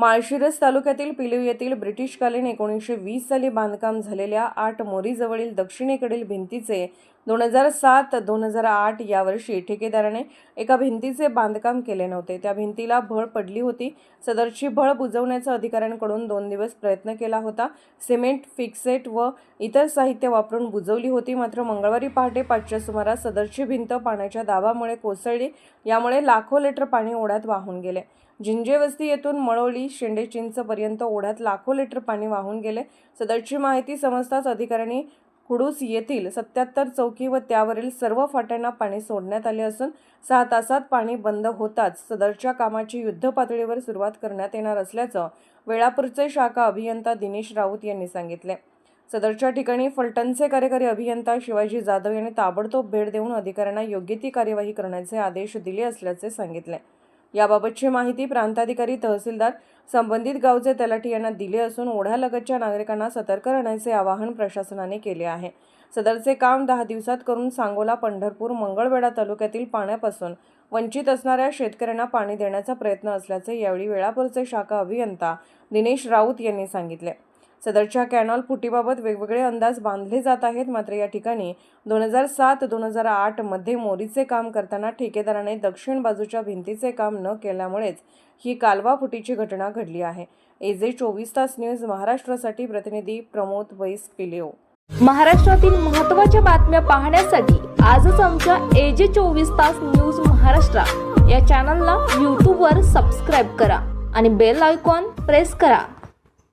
माळशिरस तालुक्यातील पिलीव येथील ब्रिटिशकालीन एकोणीसशे वीस साली बांधकाम झालेल्या आठ मोरीजवळील दक्षिणेकडील भिंतीचे दोन हजार सात दोन हजार आठ या वर्षी ठेकेदाराने एका भिंतीचे बांधकाम केले नव्हते. त्या भिंतीला भळ पडली होती. सदरची भळ बुजवण्याचा अधिकाऱ्यांकडून दोन दिवस प्रयत्न केला होता. सिमेंट फिक्सेट व इतर साहित्य वापरून बुजवली होती. मात्र मंगळवारी पहाटे पाचच्या सुमारास सदरची भिंत पाण्याच्या दाबामुळे कोसळली. यामुळे लाखो लिटर पाणी ओढ्यात वाहून गेले. जिंजेवस्ती येथून मळोली शेंडे चिंचपर्यंत ओढ्यात लाखो लिटर पाणी वाहून गेले. सदरची माहिती समजताच अधिकाऱ्यांनी हुडूस येथील सत्याहत्तर चौकी व त्यावरील सर्व फाट्यांना पाणी सोडण्यात आले असून सहा तासात पाणी बंद होताच सदरच्या कामाची युद्ध पातळीवर सुरुवात करण्यात येणार असल्याचं वेळापूरचे शाखा अभियंता दिनेश राऊत यांनी सांगितले. सदरच्या ठिकाणी फलटणचे कार्यकारी अभियंता शिवाजी जाधव यांनी ताबडतोब भेट देऊन अधिकाऱ्यांना योग्य ती कार्यवाही करण्याचे आदेश दिले असल्याचे सांगितले. याबाबतची माहिती प्रांताधिकारी तहसीलदार संबंधित गावचे तलाठी यांना दिले असून ओढ्यालगतच्या नागरिकांना सतर्क राहण्याचे आवाहन प्रशासनाने केले आहे. सदरचे काम दहा दिवसात करून सांगोला पंढरपूर मंगळवेढा तालुक्यातील पाण्यापासून वंचित असणाऱ्या शेतकऱ्यांना पाणी देण्याचा प्रयत्न असल्याचे यावेळी वेळापूरचे शाखा अभियंता दिनेश राऊत यांनी सांगितले. सदरच्या कॅनॉल फुटीबाबत वेगवेगळे अंदाज बांधले जात आहेत. मात्र या ठिकाणी दोन हजार सात दोन हजार आठमध्ये मोरीचे काम करताना ठेकेदाराने दक्षिण बाजूच्या भिंतीचे काम न केल्यामुळेच ही कालवा फुटीची घटना घडली आहे. एजे चोवीस तास न्यूज महाराष्ट्रासाठी प्रतिनिधी प्रमोद वैस पिलेओ महाराष्ट्रातील महत्त्वाच्या बातम्या पाहण्यासाठी आजच आमच्या एजे चोवीस तास न्यूज महाराष्ट्र या चॅनलला यूट्यूबवर सबस्क्राईब करा आणि बेल आयकॉन प्रेस करा.